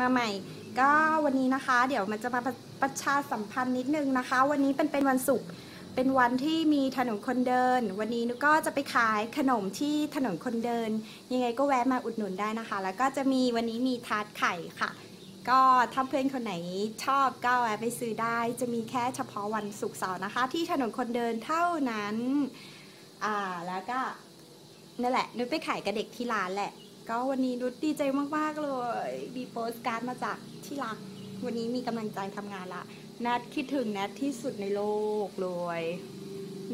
มาใหม่ ก็วันนี้นะคะ เดี๋ยวมันจะมาประชาสัมพันธ์นิดนึงนะคะ วันนี้เป็นเป็นวันศุกร์เป็นวันที่มีถนนคนเดิน วันนี้นุกก็จะไปขายขนมที่ถนนคนเดิน ยังไงก็แวะมาอุดหนุนได้นะคะ แล้วก็จะมีวันนี้มีทาร์ตไข่ค่ะ ก็ถ้าเพื่อนคนไหนชอบก็แวะไปซื้อได้ จะมีแค่เฉพาะวันศุกร์เสาร์นะคะ ที่ถนนคนเดินเท่านั้น อ่าแล้วก็นั่นแหละนุไปขายกับเด็กที่ร้านแหละ ก็วันนี้นุชดีใจมากๆเลยมีโปสการ์ดมาจากที่รัก วันนี้มีกำลังใจทำงานละแนทคิดถึงแนทที่สุดในโลกเลย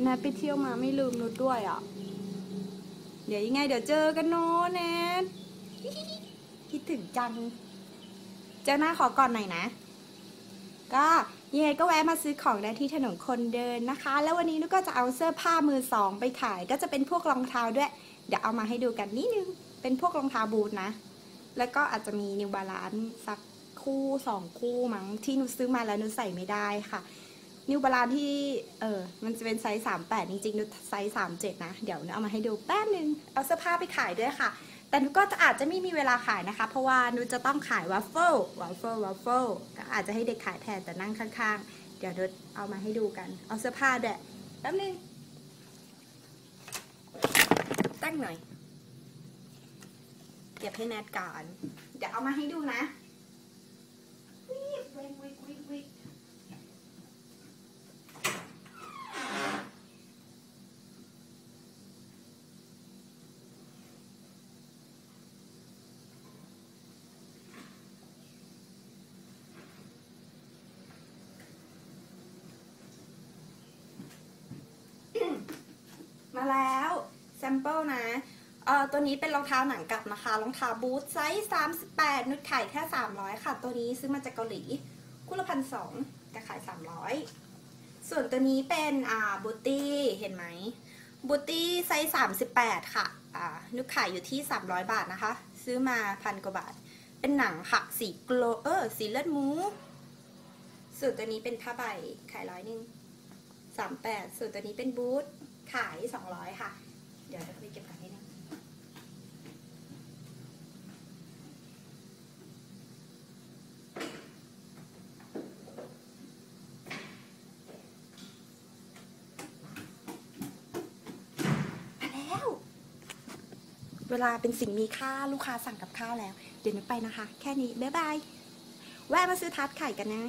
แนทไปเที่ยวมาไม่ลืมนุชด้วยอะ เดี๋ยวยังไงเดี๋ยวเจอกันเนาะแนทคิดถึงจัง เจอหน้าขอก่อนหน่อยนะ ก็ยังไงก็แวะมาซื้อของได้ที่ถนนคนเดินนะคะ แล้ววันนี้นุกก็จะเอาเสื้อผ้ามือสองไปขาย ก็จะเป็นพวกรองเท้าด้วย เดี๋ยวเอามาให้ดูกันนิดนึง เป็นพวกรองเท้าบูทนะ แล้วก็อาจจะมีนิวบาลานสักคู่สองคู่มั้งที่นุซื้อมาแล้วนุใส่ไม่ได้ค่ะ นิวบาลานที่เออมันจะเป็นไซส์สามแปดจริงๆนุไซส์สามเจ็ดนะ เดี๋ยวนุเอามาให้ดูแป๊บนึง เอาเสื้อผ้าไปขายด้วยค่ะ แต่นุก็จะอาจจะไม่มีเวลาขายนะคะ เพราะว่านุจะต้องขายวาฟเฟิลวาฟเฟิลวาฟเฟิลก็อาจจะให้เด็กขายแทนแต่นั่งข้างๆ เดี๋ยวนุเอามาให้ดูกัน เอาเสื้อผ้าด้วยแป๊บนึงตั้งหน่อย เก็บให้แนทก่อน เดี๋ยวเอามาให้ดูนะมาแล้วแซมเปิลนะ ตัวนี้เป็นรองเท้าหนังกลับนะคะรองเท้าบูทไซส์ 38 นุดขายแค่ 300 ค่ะ ตัวนี้ซื้อมาจากเกาหลีคู่ละพันสองก็ขาย 300 ส่วนตัวนี้เป็นอ่าบูตี้เห็นไหมบูตี้ไซส์ 38 ค่ะอ่านุดขายอยู่ที่ 300 บาทนะคะ ซื้อมาพันกว่าบาท เป็นหนังค่ะสีโกลเออสีเลือดหมูส่วนตัวนี้เป็นผ้าใบขายร้อยหนึ่ง38ส่วนตัวนี้เป็นบูทขาย200ค่ะ เดี๋ยวเราไปเก็บกันนิดนึง มาแล้ว เวลาเป็นสิ่งมีค่าลูกค้าสั่งกับข้าวแล้ว เดี๋ยวนึกไปนะคะ แค่นี้ บ๊ายบาย แวะมาซื้อทาร์ตไข่กันนะ